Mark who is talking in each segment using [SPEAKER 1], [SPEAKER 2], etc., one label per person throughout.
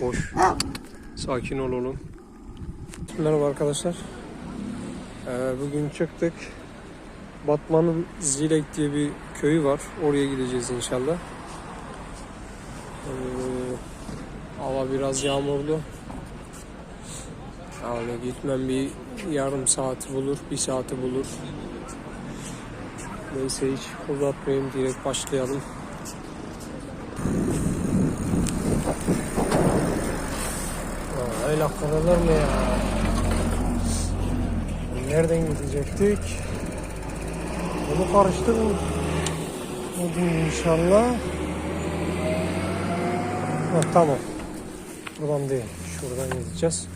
[SPEAKER 1] Boş. Sakin olalım. Merhaba arkadaşlar. Ee, bugün çıktık. Batman'ın Zilek diye bir köyü var. Oraya gideceğiz inşallah. Ee, hava biraz yağmurlu. Yani gitmem bir yarım saati bulur, bir saati bulur. Neyse hiç uzatmayayım, direkt başlayalım. Öyle kalırlar mı ya? Nereden gidecektik? Bunu karıştırın. Bugün inşallah. Ha, tamam. Buradan değil. Şuradan gideceğiz.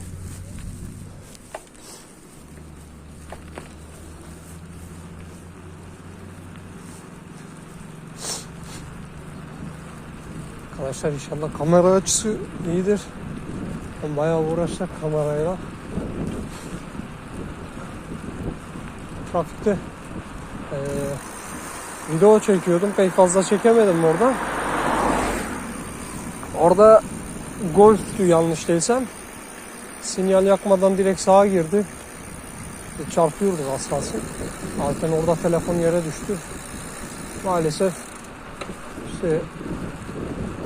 [SPEAKER 1] Arkadaşlar inşallah kamera açısı iyidir. Bayağı uğraştık kamerayla. Trafikte eee, video çekiyordum. Pek fazla çekemedim orada. Orada Golf'tü yanlış değilsem. Sinyal yakmadan direkt sağa girdi. E, çarpıyorduk az. Zaten orada telefon yere düştü. Maalesef işte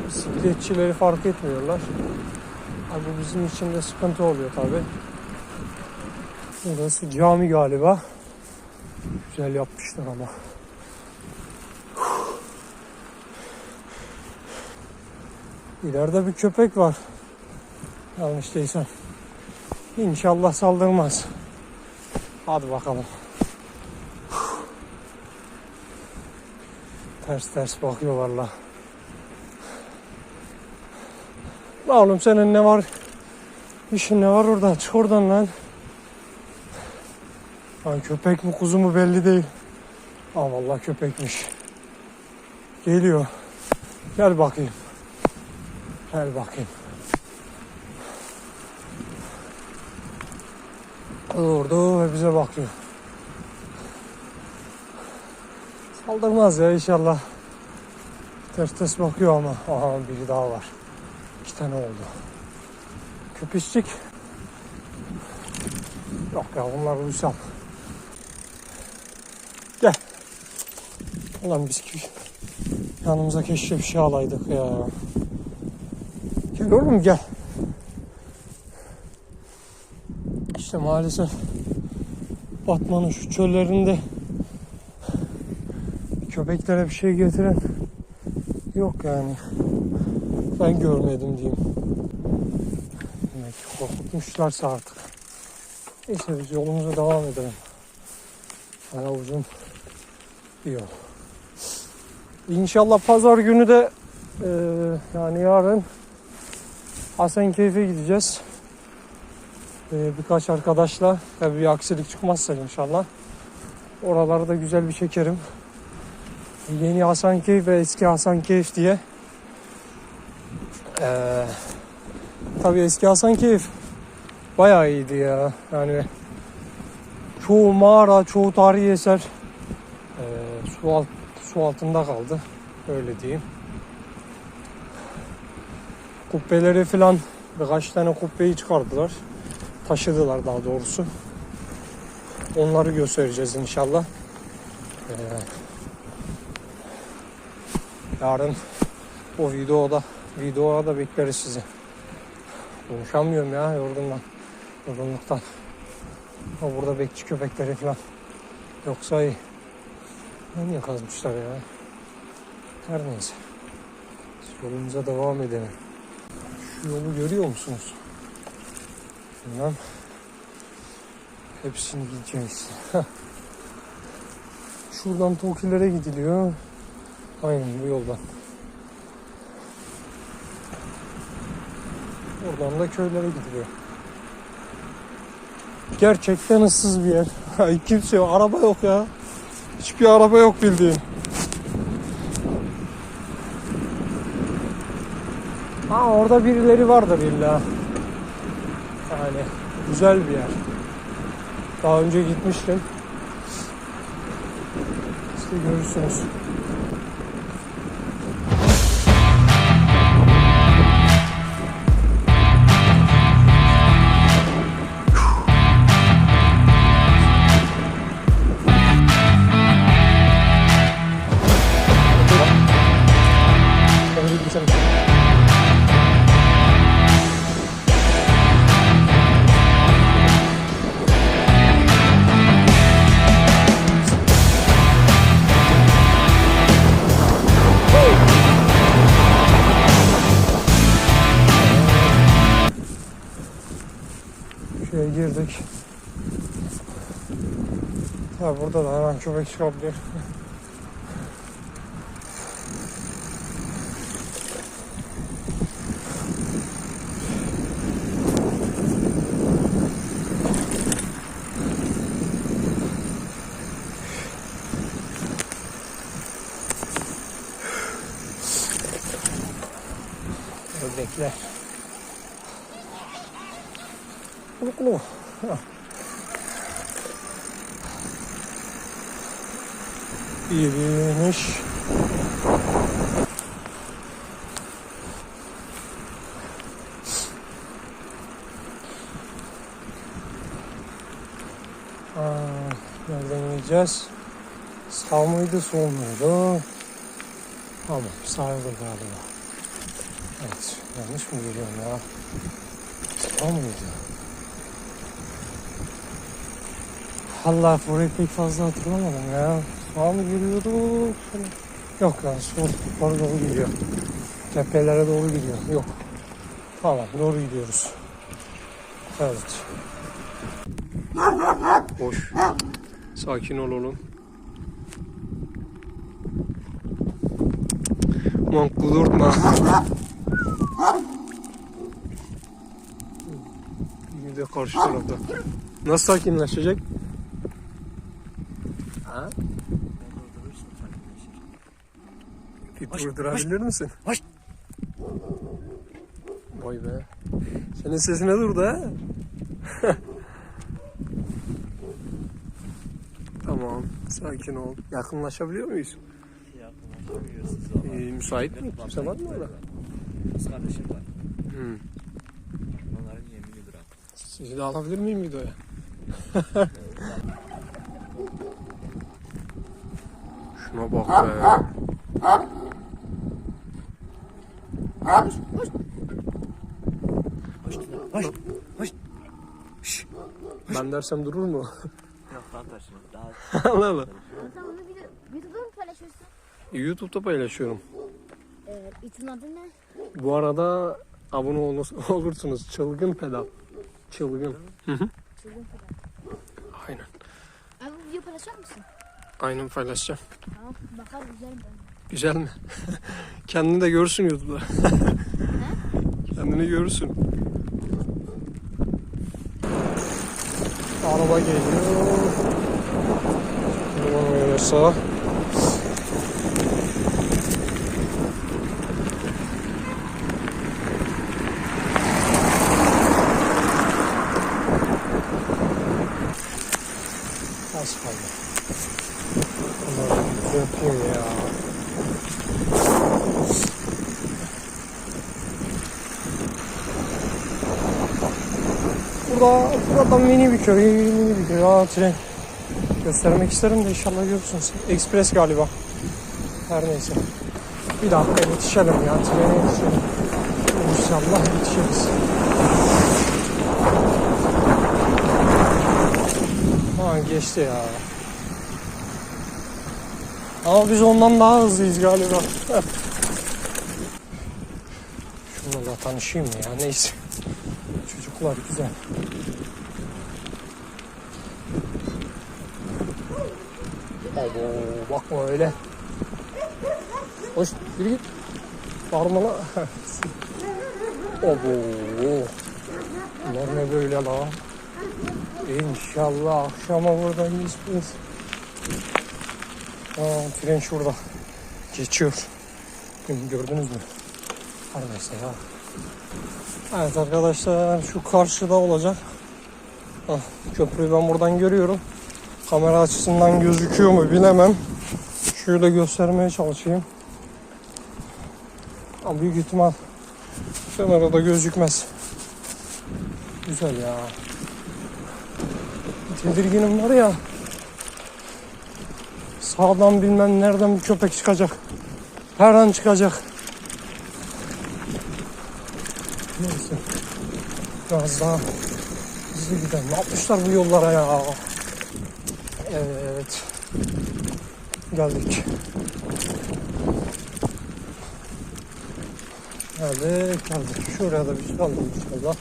[SPEAKER 1] bisikletçileri fark etmiyorlar. Abi bizim için de sıkıntı oluyor tabi. Burası cami galiba. Güzel yapmışlar ama. İleride bir köpek var. Yanlış değilsem. İnşallah saldırmaz. Hadi bakalım. Ters ters bakıyor valla. La oğlum senin ne var? İşin ne var oradan? Çık oradan lan. Lan köpek mi kuzu mu belli değil. Aa vallahi köpekmiş. Geliyor. Gel bakayım. Gel bakayım. Durdu ve bize bakıyor. Saldırmaz ya inşallah. Ters ters bakıyor ama. Aha biri daha var. İki tane oldu. Köpüşçük. Yok ya bunlar uysal. Gel. Ulan biz ki yanımıza keşke bir şey alaydık ya. Gel oğlum gel. İşte maalesef Batman'ın şu çöllerinde köpeklere bir şey getiren yok yani. Ben görmedim diyeyim. Demek ki korkutmuşlarsa artık. Neyse biz yolumuza devam edelim. Bayağı uzun bir yol. İnşallah pazar günü de eee, yani yarın Hasankeyf'e gideceğiz. Eee, birkaç arkadaşla tabii bir aksilik çıkmazsa inşallah. Oraları da güzel bir çekerim. Yeni Hasankeyf ve eski Hasankeyf diye ee, tabii eski Hasankeyf bayağı iyiydi ya. Yani çoğu mağara, çoğu tarihi eser ee, su, alt, su altında kaldı. Öyle diyeyim. Kubbeleri falan birkaç tane kubbeyi çıkardılar. Taşıdılar daha doğrusu. Onları göstereceğiz inşallah. Ee, yarın o videoda videoya da bekleriz sizi. Konuşamıyorum ya yorgundan. Yorgunluktan. O burada bekçi köpekleri falan. Yoksa iyi. Ne niye kazmışlar ya? Her neyse. Biz yolumuza devam edelim. Şu yolu görüyor musunuz? Bilmem. Hepsini gideceğiz. Şuradan Tokilere gidiliyor. Aynen bu yoldan. Oradan da köylere gidiliyor. Gerçekten ıssız bir yer. Kimse yok. Araba yok ya. Hiçbir araba yok bildiğin. Ha orada birileri vardır illa. Yani güzel bir yer. Daha önce gitmiştim. İşte görürsünüz. Ha burada da hemen köpek çıkabilir. Ördekler. İyiymiş. Aa, nereden gideceğiz? Sağ mıydı, sol muydu? Tamam, sağydı galiba. Evet, yanlış mı görüyorum ya? Sağ mıydı? Allah burayı pek fazla hatırlamadım ya. Sağ mı giriyorduk? Yok lan sol yukarı doğru gidiyor. Tepelere doğru gidiyor. Yok. Tamam doğru gidiyoruz. Evet. Boş. Sakin ol oğlum. Aman kudurtma. Bir de karşı tarafta. Nasıl sakinleşecek? Ha?
[SPEAKER 2] Hoş,
[SPEAKER 1] durdurabilir misin?
[SPEAKER 2] hoş.
[SPEAKER 1] Vay be. Senin sesine durdu ha? tamam, sakin ol. Yakınlaşabiliyor muyuz? Ee, müsait mi? Kimse var mı orada?
[SPEAKER 2] Kız kardeşim var.
[SPEAKER 1] Hı.
[SPEAKER 2] Onların yemini bırak.
[SPEAKER 1] Sizi de alabilir miyim videoya? Şuna bak be.
[SPEAKER 2] Hoş hoş. Hoş.
[SPEAKER 1] Ben dersem durur mu?
[SPEAKER 2] Yok lan taşıma. Daha
[SPEAKER 1] Allah Allah.
[SPEAKER 3] Sen YouTube'da mı paylaşıyorsun?
[SPEAKER 1] YouTube'da paylaşıyorum.
[SPEAKER 3] YouTube'un adı ne?
[SPEAKER 1] Bu arada abone olursunuz, olursunuz. Çılgın pedal. Çılgın.
[SPEAKER 3] Çılgın kadar.
[SPEAKER 1] Aynen.
[SPEAKER 3] Abi bu video paylaşacak mısın?
[SPEAKER 1] Aynen paylaşacağım.
[SPEAKER 3] Tamam bakar güzel mi?
[SPEAKER 1] Güzel mi? Kendini de görürsün YouTube'da. Kendini görürsün. Araba geliyor. Araba yöne sağa. Az kaldı. Aman yapayım ya. Burada, burada mini bir köy, mini bir köy. Aa tren. Göstermek isterim de inşallah görürsünüz. Express galiba. Her neyse. Bir dakika yetişelim ya. Trene yetişelim. İnşallah yetişiriz. Ha geçti ya. Ama biz ondan daha hızlıyız galiba. Şunlarla tanışayım ya neyse. Çocuklar güzel. Abo bakma öyle. Hoş yürü git. Bağırma la. Abo. Bunlar ne böyle la? İnşallah akşama buradayız biz. Aa, tren şurada. Geçiyor. Gördünüz mü? Her ya. Evet arkadaşlar şu karşıda olacak. Ah, köprüyü ben buradan görüyorum. Kamera açısından gözüküyor mu bilemem. Şöyle göstermeye çalışayım. Ama büyük ihtimal kamerada gözükmez. Güzel ya. Tedirginim var ya. Sağdan bilmem nereden bir köpek çıkacak. Her an çıkacak. Neyse. Biraz daha hızlı gidelim. Ne yapmışlar bu yollara ya? Evet. Geldik. Geldik, geldik. Şuraya da bir çıkalım inşallah.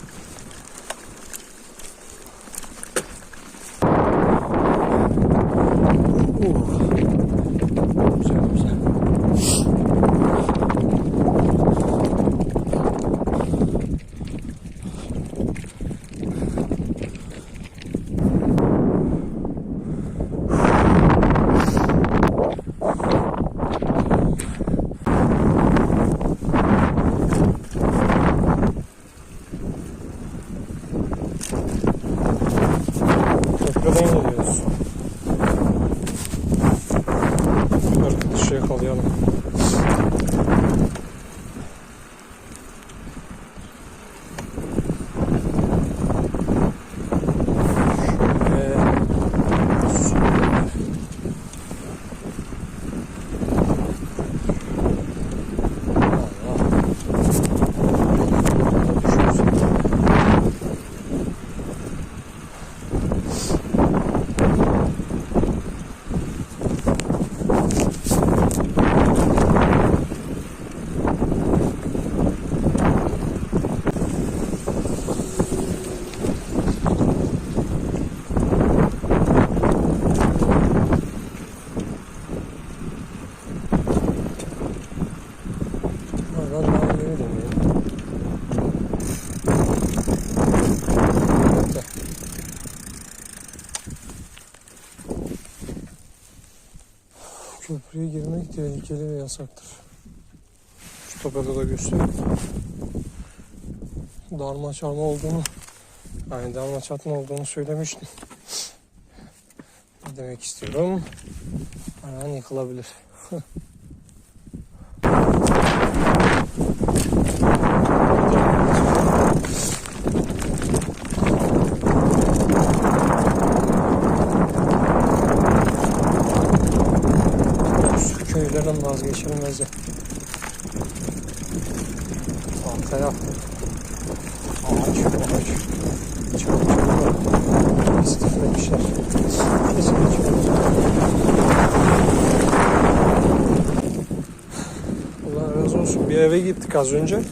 [SPEAKER 1] Tehlikeli ve yasaktır. Şu tabelada da göstereyim. Darma çarma olduğunu, yani darma çatma olduğunu söylemiştim. Ne demek istiyorum? Her an yıkılabilir. Arkaya ağaç, ağaç. Çok çok istiflemişler. Kesinlikle. Allah razı olsun. Bir eve gittik az önce.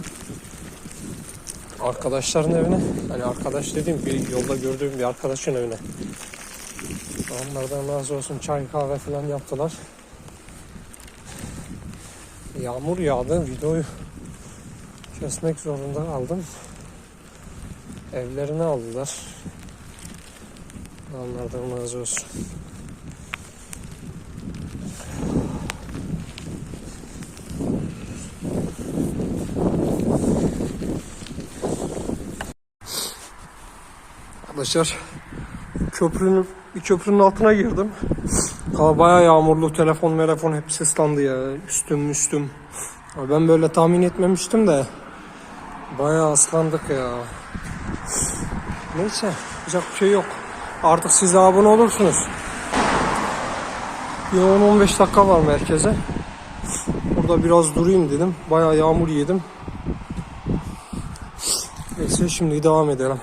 [SPEAKER 1] Arkadaşların evine. Hani arkadaş dediğim bir yolda gördüğüm bir arkadaşın evine. Onlardan razı olsun. Çay kahve falan yaptılar. Yağmur yağdı. Videoyu kesmek zorunda kaldım. Evlerini aldılar. Onlardan razı olsun. Arkadaşlar köprünün bir köprünün altına girdim. Bayağı yağmurlu. Telefon, telefon hepsi ıslandı ya. Üstüm, üstüm. Ben böyle tahmin etmemiştim de. Bayağı ıslandık ya. Neyse. Yapacak bir şey yok. Artık siz abone olursunuz. Bir 10-15 dakika var merkeze. Burada biraz durayım dedim. Bayağı yağmur yedim. Neyse şimdi devam edelim.